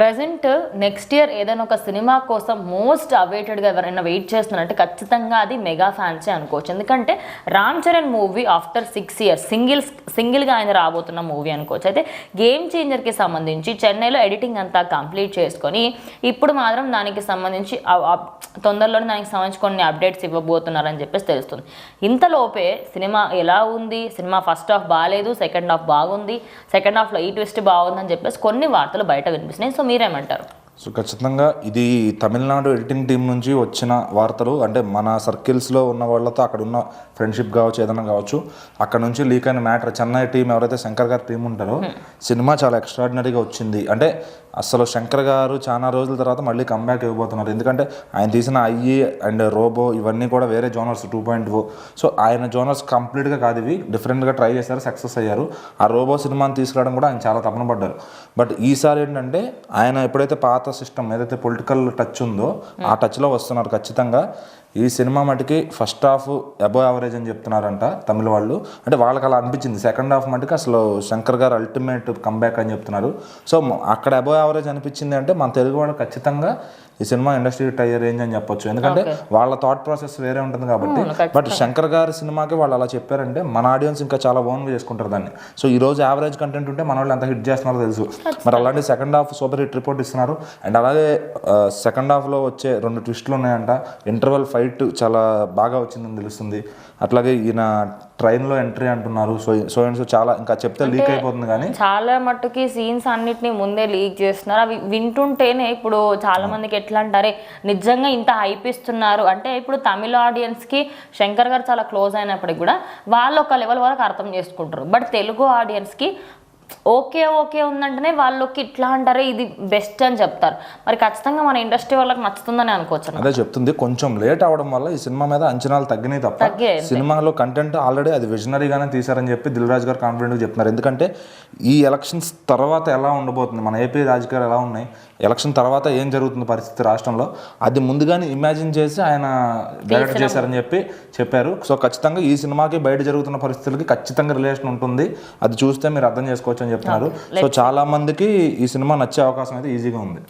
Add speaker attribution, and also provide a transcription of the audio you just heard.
Speaker 1: Present next year ఏదైనా ఒక cinema కోసం మోస్ట్ అవేటెడ్గా ఎవరైనా వెయిట్ చేస్తున్నారంటే ఖచ్చితంగా అది మెగా ఫ్యాన్సే అనుకోవచ్చు. ఎందుకంటే Ram Charan movie after six years single సింగిల్గా ఆయన రాబోతున్న మూవీ అనుకోవచ్చు. అయితే గేమ్ చేంజర్కి సంబంధించి చెన్నైలో ఎడిటింగ్ అంతా కంప్లీట్ చేసుకొని ఇప్పుడు మాత్రం దానికి సంబంధించి తొందరలోనే దానికి సంబంధించి కొన్ని అప్డేట్స్ ఇవ్వబోతున్నారని చెప్పేసి తెలుస్తుంది. ఇంతలోపే సినిమా ఎలా ఉంది? సినిమా ఫస్ట్ హాఫ్ బాగాలేదు సెకండ్ హాఫ్ బాగుంది సెకండ్ హాఫ్లో ఈ ట్విస్ట్ బాగుందని చెప్పేసి కొన్ని వార్తలు బయట వినిపిస్తున్నాయి. సో మీరేమంటారు?
Speaker 2: సో ఖచ్చితంగా ఇది తమిళనాడు ఎడిటింగ్ టీం నుంచి వచ్చిన వార్తలు. అంటే మన సర్కిల్స్లో ఉన్న వాళ్ళతో అక్కడ ఉన్న ఫ్రెండ్షిప్ కావచ్చు ఏదైనా కావచ్చు. అక్కడ నుంచి లీక్ అయిన మ్యాటర్ చెన్నై టీం ఎవరైతే శంకర్ గారి టీం ఉంటారో సినిమా చాలా ఎక్స్ట్రాడినరీగా వచ్చింది. అంటే అసలు శంకర్ గారు చాలా రోజుల తర్వాత మళ్ళీ కంబ్యాక్ ఇవ్వబోతున్నారు. ఎందుకంటే ఆయన తీసిన ఐఈ అండ్ రోబో ఇవన్నీ కూడా వేరే genres two point O. So ఆయన జోనర్స్ కంప్లీట్గా కాదు ఇవి. డిఫరెంట్గా ట్రై చేశారు సక్సెస్ అయ్యారు. ఆ రోబో సినిమాని తీసుకురావడం కూడా ఆయన చాలా తపన పడ్డారు. బట్ ఈసారి ఏంటంటే ఆయన ఎప్పుడైతే పాత సిస్టమ్ ఏదైతే పొలిటికల్ టచ్ ఉందో ఆ టచ్లో వస్తున్నారు ఖచ్చితంగా. ఈ సినిమా మటుకి ఫస్ట్ హాఫ్ అబో యావరేజ్ అని చెప్తున్నారంట తమిళ వాళ్ళు. అంటే వాళ్ళకి అలా అనిపించింది. సెకండ్ హాఫ్ మటుకు అసలు శంకర్ గారు అల్టిమేట్ కంబ్యాక్ అని చెప్తున్నారు. సో అక్కడ అబో యావరేజ్ అనిపించింది అంటే మన తెలుగు వాళ్ళు ఖచ్చితంగా ఈ సినిమా ఇండస్ట్రీ అయ్యే రేంజ్ అని చెప్పొచ్చు. ఎందుకంటే వాళ్ళ థాట్ ప్రాసెస్ వేరే ఉంటుంది కాబట్టి. బట్ శంకర్ గారి సినిమాకి వాళ్ళు అలా చెప్పారంటే మన ఆడియన్స్ ఇంకా చాలా ఓన్గా చేసుకుంటారు దాన్ని. సో ఈ రోజు యావరేజ్ కంటెంట్ ఉంటే మన వాళ్ళు ఎంత హిట్ చేస్తున్నారో తెలుసు. మరి అలాంటి second half super hit report ఇస్తున్నారు. అండ్ అలాగే సెకండ్ హాఫ్లో వచ్చే రెండు ట్విస్టులు ఉన్నాయంట. ఇంటర్వెల్ ఫైట్ చాలా బాగా వచ్చిందని తెలుస్తుంది. అట్లాగే ఈయన ట్రైన్లో ఎంట్రీ అంటున్నారు. సో సో అండ్ సో చాలా ఇంకా చెప్తే లీక్ అయిపోతుంది కానీ
Speaker 1: చాలా మట్టుకి సీన్స్ అన్నిటిని ముందే లీక్ చేస్తున్నారు. అవి వింటుంటేనే ఇప్పుడు చాలా మందికి ఎట్లా అంటారే నిజంగా ఇంత హైప్ ఇస్తున్నారు. అంటే ఇప్పుడు తమిళ ఆడియన్స్కి శంకర్ గారు చాలా క్లోజ్ అయినప్పటికి కూడా వాళ్ళు ఒక లెవెల్ వరకు అర్థం చేసుకుంటారు. బట్ తెలుగు ఆడియన్స్కి ఓకే ఓకే ఉందంటేనే వాళ్ళకి ఇట్లా అంటారే ఇది బెస్ట్ అని చెప్తారు. మరి ఖచ్చితంగా మన ఇండస్ట్రీ వాళ్ళకి నచ్చుతుందని అనుకోవచ్చు
Speaker 2: అదే చెప్తుంది కొంచెం లేట్ అవడం వల్ల ఈ సినిమా మీద అంచనాలు తగ్గినాయి తప్ప సినిమాలో కంటెంట్ ఆల్రెడీ అది విజనరీగానే తీశారని చెప్పి దిల్ రాజు గారు కాన్ఫిడెంట్గా చెప్తున్నారు. ఎందుకంటే ఈ ఎలక్షన్స్ తర్వాత ఎలా ఉండబోతుంది? మన ఏపీ రాజకీయాలు ఎలా ఉన్నాయి? ఎలక్షన్ తర్వాత ఏం జరుగుతుంది పరిస్థితి రాష్ట్రంలో అది ముందుగానే ఇమాజిన్ చేసి ఆయన డైరెక్ట్ చేశారని చెప్పి చెప్పారు. సో ఖచ్చితంగా ఈ సినిమాకి బయట జరుగుతున్న పరిస్థితులకి ఖచ్చితంగా రిలేషన్ ఉంటుంది. అది చూస్తే మీరు అర్థం చేసుకోవచ్చు అని చెప్తున్నారు సో చాలా మందికి ఈ సినిమా నచ్చే అవకాశం అయితే ఈజీగా ఉంది.